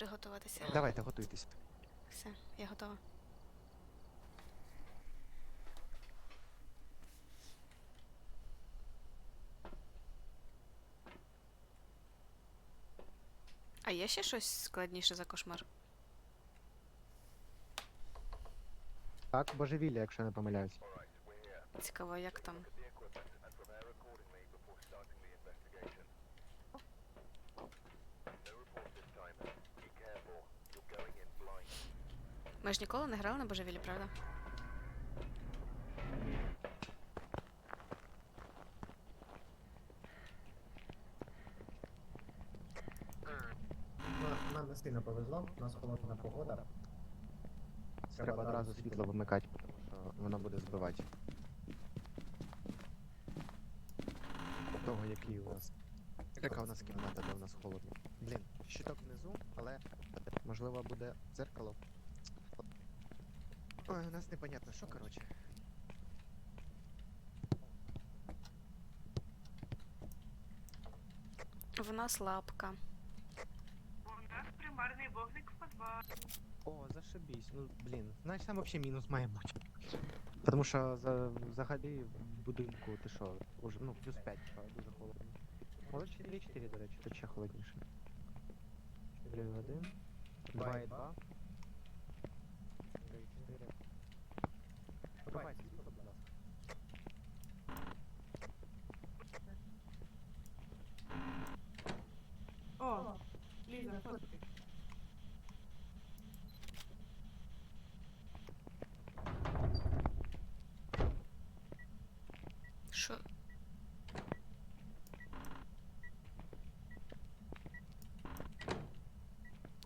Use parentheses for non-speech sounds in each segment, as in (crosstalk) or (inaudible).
приготуватися. Давайте, готуйтесь. Все, я готова. А є ще щось складніше за кошмар? Так, божевілля, якщо не помиляюсь. Цікаво, як там. Ми ж ніколи не грали на божевіллі, правда? Нам, нам не сильно повезло, у нас холодна погода. Треба одразу світло вимикати, тому що воно буде збивати. Того, який у нас. Яка у нас кімната, де у нас холодно. Блін, щиток внизу, але можливо буде дзеркало. Ой, у нас непонятно, що коротше. В нас лапка. У нас примарний вогник в підвалі. О, зашибісь. Ну, блін, знаєш, там взагалі мінус має бути. Тому що за, взагалі в будинку ти що, уже, ну, плюс 5, що дуже холодно. Але 4,4, до речі, тут ще холодніше. 4,1, 2,2. 3,4. Давайте, будь ласка.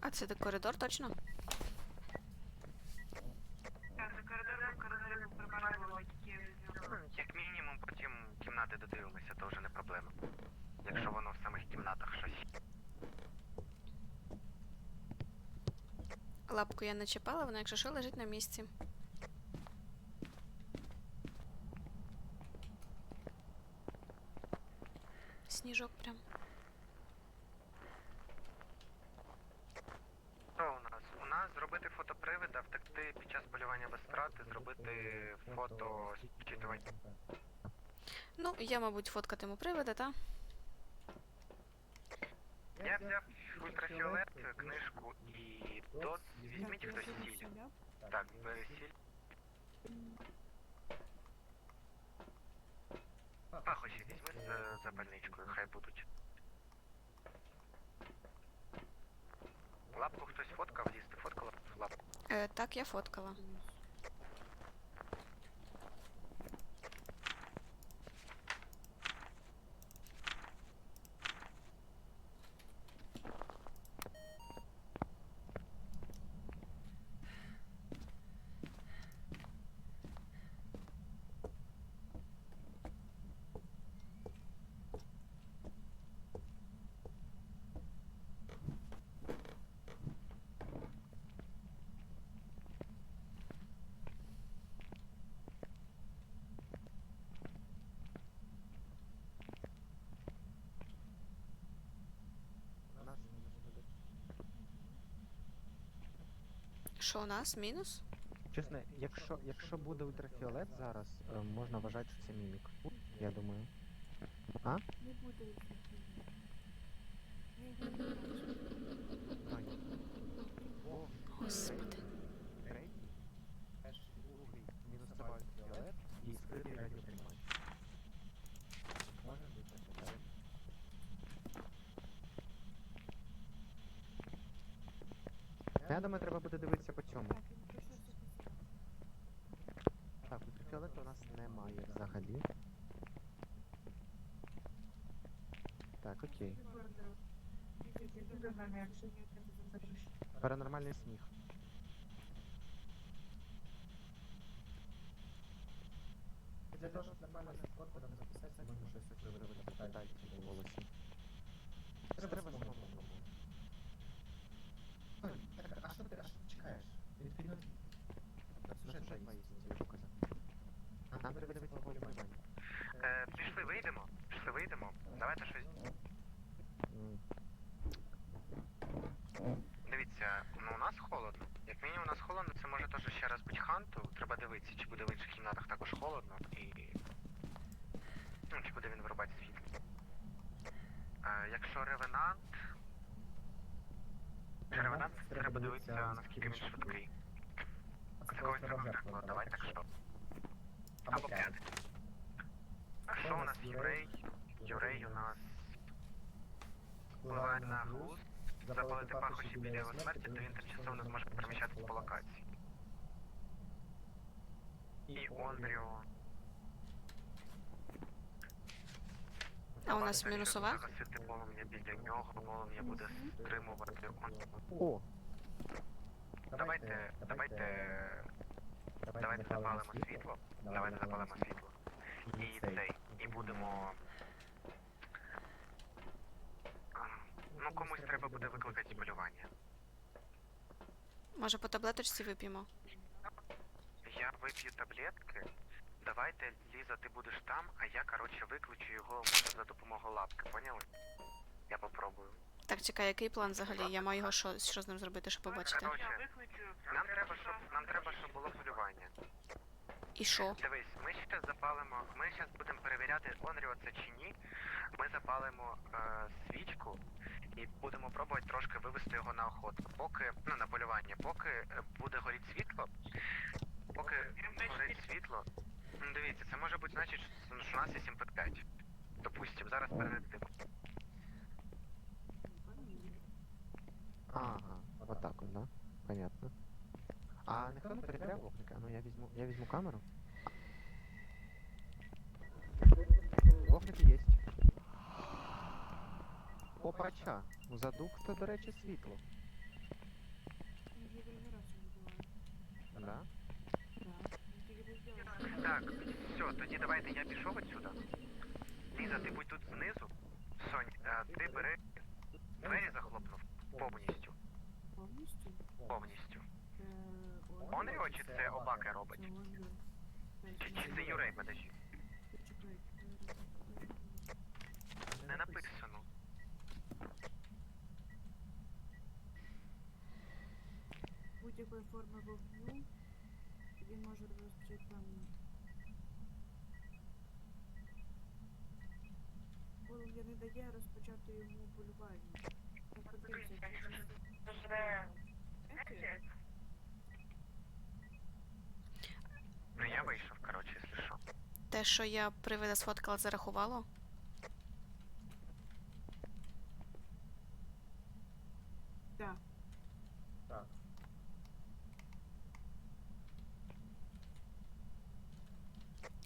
А це де коридор точно? Так, за коридором, коридором примарний вогник є. Як мінімум, потім кімнати додивимося, то вже не проблема. Якщо воно в самих кімнатах щось. Я не чіпала, вона, якщо що, лежить на місці. Сніжок прям. Що у нас? У нас зробити фотопривида, втекти під час полювання без страти, зробити фото зчитування. Ну, я, мабуть, фоткатиму привида, та? Я взяв ультрафіолет, книжку і дот. Візьміть хтось сіль. Так, бери сіль. Пахощі візьми з запальничкою, хай будуть. Лапку хтось фоткав, Ліз, ти фоткала лапку? Е, так, я фоткала. Що у нас? Мінус? Чесно, якщо, якщо буде ультрафіолет зараз, е, можна вважати, що це мімік. Я думаю. А? Не буде ультрафіолет. Господи. третій. Перший, другий, мінусова ультрафіолет і скритий радіоприймач. Може бути, так. Я думаю, треба буде дивитися по цьому. Так, ультрафіолету у нас немає взагалі. Так, окей. Паранормальний сміх. Для того, щоб нормально записатися, можна щось виробити. Треба Треба самому. самому. Ой, так, а що ти, а що ти чекаєш? Відповідно, На сюжет сюжет боїться. боїться, я показав. Нам треба дивитися по полюванню. Е, пішли, вийдемо. Пішли, вийдемо. Давайте щось. Дивіться, Мені у нас холодно, Як мінімум у нас холодно, це може теж ще раз бути ханту. Треба дивитися, чи буде в інших кімнатах також холодно і. Ну, чи буде він вирубати світло. Е, якщо ревенант. Ревенант треба дивитися, наскільки він швидкий. Когось треба втекло, давай так що. Або п'ять. А що у нас Юрей? Юрей у нас впливає на глузд. Запалити пахощі біля його смерті, то він тимчасово не зможе переміщатися по локації. І Ондріо. А у нас мінусова? Загасити полум'я біля нього, полум'я буде стримувати он. О, Давайте, давайте, давайте запалимо світло. Давайте запалимо світло. І цей, і будемо. Ну, комусь треба буде викликати полювання. Може по таблеточці вип'ємо? Я вип'ю таблетки. Давайте, Ліза, ти будеш там, а я, коротше, виключу його може за допомогою лапки, поняли? Я попробую. Так, чекай, який план взагалі? Я маю його що, що з ним зробити, щоб побачити? Коротше, нам треба, щоб нам треба, щоб було полювання. І що? Дивись, ми ще запалимо. Ми зараз будемо перевіряти, Онріо це чи ні. Ми запалимо е, свічку і будемо пробувати трошки вивести його на охоту. Поки, ну на полювання, поки е, буде горіти світло, поки горить світло. Ну дивіться, це може бути значить, що що у нас є 7 Допустим, зараз переведемо. Ага, вот так вот, да? Понятно. А ніхто не перевіряв вогника? Ну я візьму, я візьму камеру. Вогник є. Опача. Задух то, до речі, світло. Да? Так, все, тоді давайте я пішов отсюда. Ліза, ти будь тут знизу. Сонь, е, ти бери двері захлопнув повністю. Повністю? Повністю. Е, Онріо чи це Обака робить? Чи, чи це Юрей, подожди? Не написано. Будь-якої форми вогню він може розпочати там. Полум'я не дає розпочати йому полювання. Ну? Ну я вийшов, коротше, якщо що. Те, що я привида сфоткала, зарахувало? Так. Так.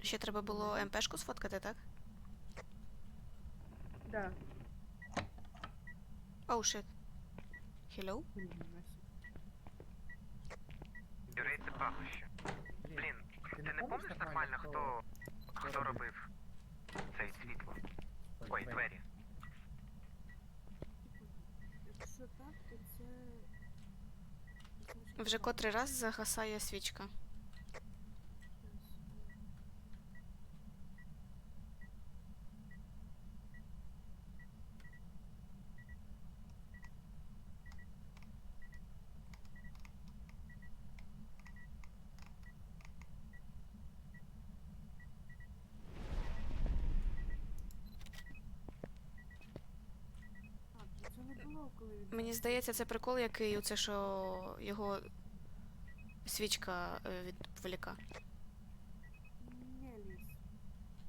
Ще треба було МПшку сфоткати, так? Да. Оу, шит. Hello? Блін, Юрей це пахуще. Блін, ти не пам'ятаєш нормально, хто хто робив цей світло? Ой, двері. Якщо так, то це. Вже котрий раз загасає свічка. А, то це не було, коли він. Мені здається, це прикол, який оце, що його свічка е, відволіка.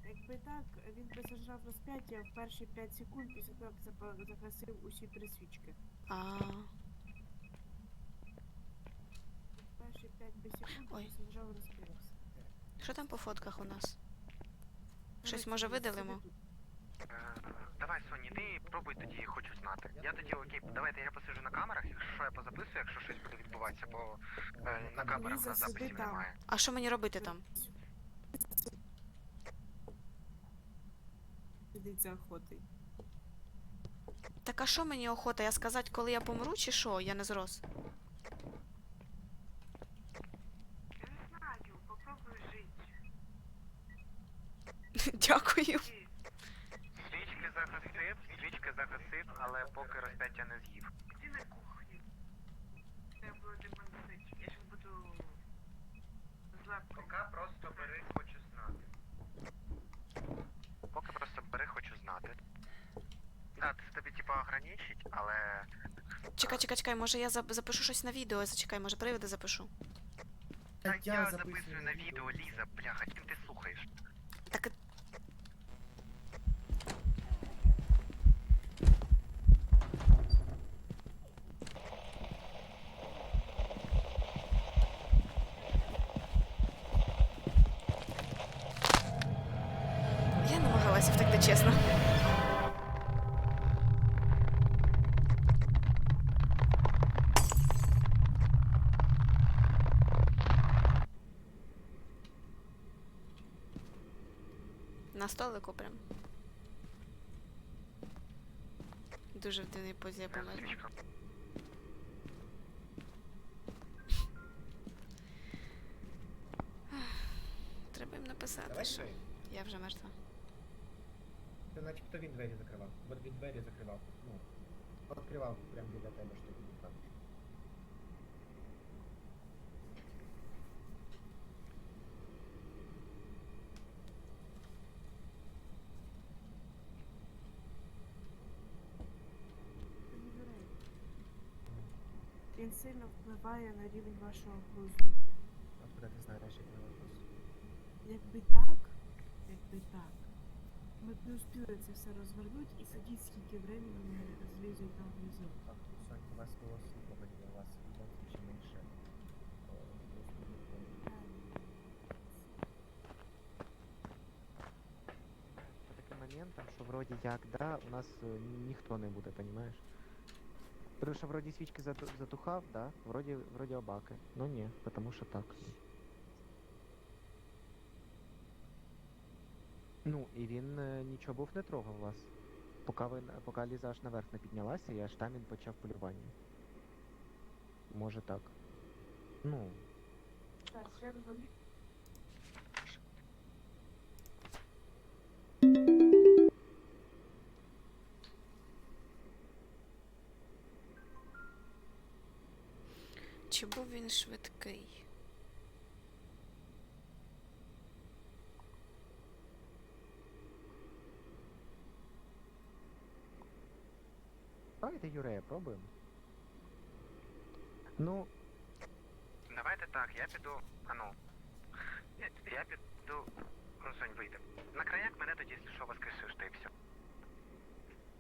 Якби так, він би зажав розп'яття в перші 5 секунд, після того як загасив усі три свічки. А, В перші 5 секунд зажав розп'яття. що там по фотках у нас? Щось, може, видалимо? Е, давай, Соні, ти пробуй тоді, хочу знати. Я тоді окей, давайте я посиджу на камерах, якщо я позаписую, якщо щось буде відбуватися, бо е, на камерах Ліза, на сиди записів там. немає. А що мені робити там? Сидить за охотою. Так а що мені охота? Я сказати, коли я помру, чи що? Я не зрос. Я не знаю, попробуй жити. (laughs) Дякую. Ти Свічки загасив, свічки загасив, але поки розп'яття не з'їв. Іди на кухню. Треба було демонструвати. запис. Поки просто бери, хочу знати. Поки просто бери, хочу знати. Да, це тобі типа ограничить, але. Чекай, чекай, чекай, може я зап- запишу щось на відео, зачекай, може привиди запишу. Та я записую на відео, Ліза, бляха, ким ти слухаєш? Так я намагалася втекти чесно. На столику прям. Дуже в дивній позі я померла. (sighs) Треба їм написати, Давай що я вже мертва. Це начебто він двері закривав. От він двері закривав. Ну, відкривав прямо біля тебе, що ти там. Він сильно впливає на рівень вашого глузду. Откуда ти знаєш, як він вопрос? Якби так, якби так. Ми б не успіли це все розвернути і сидіть скільки времени ми злізуть там внизу. Так, у вас було світло, у вас світло ще менше. По таким моментам, що вроді як, да, у нас е, ніхто не буде, понімаєш? Тому що вроді свічки зату- затухав, да, вроді, вроді обаки. Ну ні, тому що так. Ну, і він е, нічого був не трогав вас. Поки, ви, поки Ліза аж наверх не піднялася, і аж там він почав полювання. Може так. Ну, Так, ще раз він швидкий? давайте Юрея пробуємо. Ну, Давайте так, я піду. А ну. Я, я піду. Ну, Сонь, вийде. На краяк мене тоді, якщо що, воскресиш, та і все.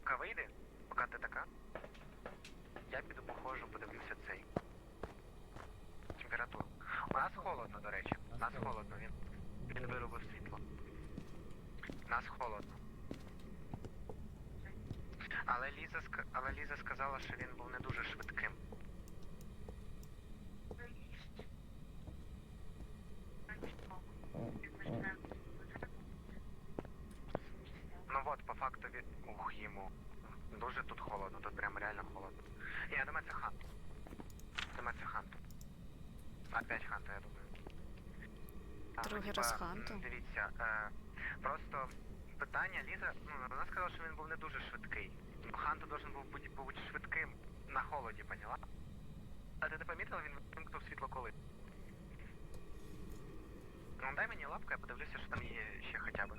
Поки вийде, поки ти така. Я піду походжу, подивлюся цей. Температуру. У нас холодно, до речі. У нас холодно, він. Він виробив світло. У нас холодно. Але Ліза, але Ліза сказала, що він був не дуже швидким. Ну вот, по факту від... Ух, йому. Дуже тут холодно, тут прям реально холодно. Я думаю, це хант. Думаю, це хант. Опять ханта, я думаю. А, ну, Другий типа, раз м, ханту. Дивіться, е, просто питання Ліза, ну, вона сказала, що він був не дуже швидкий. Ну, Ханту должен був бути, бути швидким на холоді, поняла? А ти не помітила, він вимкнув світло коли? Ну, дай мені лапку, я подивлюся, що там є ще хоча б.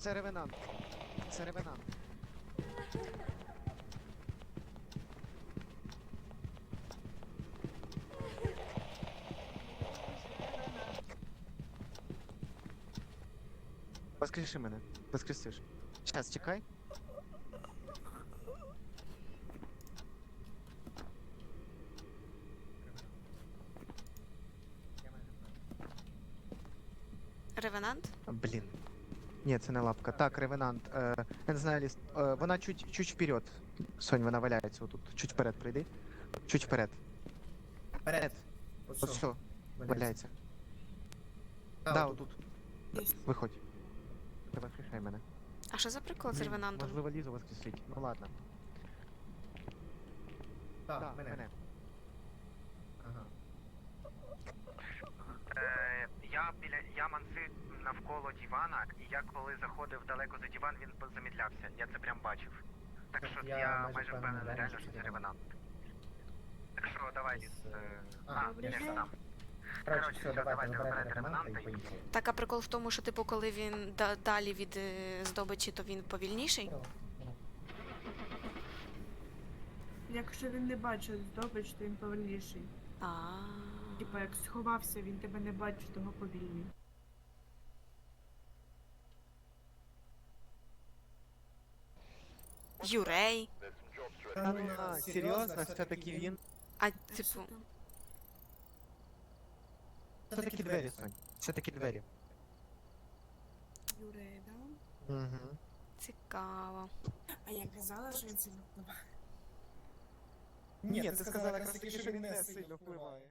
Це ревенант. Це ревенант. Воскреши мене. Воскресиш. Щас, чекай. Ревенант? Блін. Ні, це не лапка. Так, ревенант. Е, я не знаю, ліс. Е, вона чуть, чуть вперед. Сонь, вона валяється отут. Чуть вперед прийди. Чуть вперед. Вперед. Ось Ось що, все, валяється. А, Да, отут. Виходь. Тебе воскрешай мене. А що за прикол з ревенантом? Можливо, лізу воскресить. Ну ладно. Так, Да, мене. мене. Ага. Е, я біля я манси навколо дивана, і я коли заходив далеко за диван, він замідлявся. Я це прям бачив. Так що я я, майже впевнений, реально, що це ревенант. Так що давай, Із, е, а, А, добре, я все. Коротше, давайте вибирайте і ревенанта і поїхали. Так, а прикол в тому, що типу, коли він да- далі від е, здобичі, то він повільніший. Якщо він не бачить здобич, то він повільніший. А. Типа як сховався, він тебе не бачить, того повільний. Юрей. Та ну, А, серйозно, все-таки він. А А що типу, там? Все-таки двері, Сонь. Все-таки двері. Юрей, да? Угу. цікаво. А я казала, що він сильно впливає. Ні, ти сказала якраз таки, що він не сильно впливає.